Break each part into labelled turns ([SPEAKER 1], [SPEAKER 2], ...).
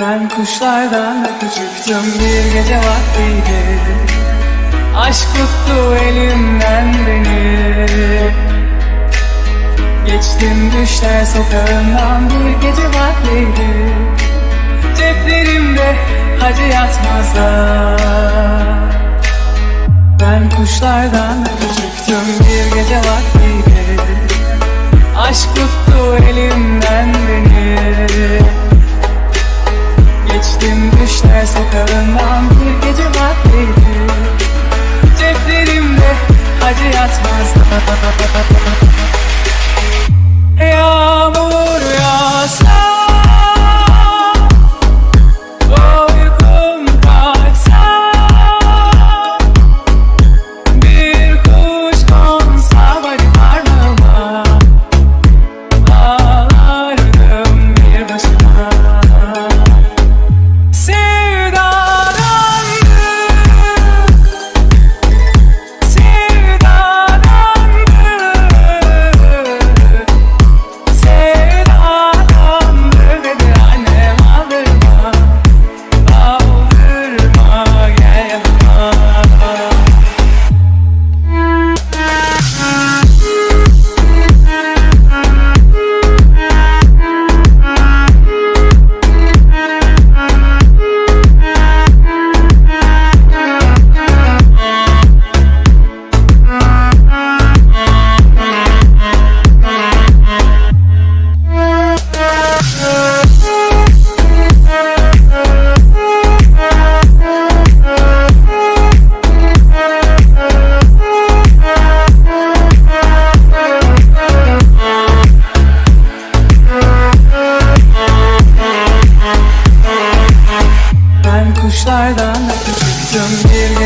[SPEAKER 1] Ben kuşlardan da küçüktüm bir gece vaktiydi. Aşk tuttu elimden beni. Geçtim düşler sokağından bir gece vaktiydi. Ceplerimde hacı yatmazlar. Ben kuşlardan da Geçtim düşler sokağından bir gece vaktiydi Ceplerimde hacı yatmazlar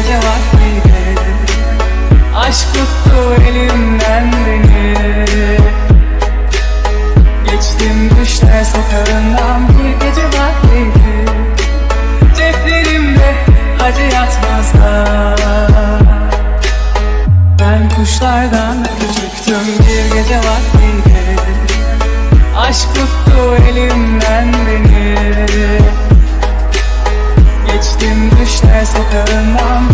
[SPEAKER 1] cevap miydi? Aşk tuttu elimden beni. Geçtim düşler sokağından bir gece vaktiydi Ceplerimde hacı yatmazlar. Ben kuşlardan küçüktüm bir gece vaktiydi Aşk tuttu elimden beni. Geçtim düşler sokağından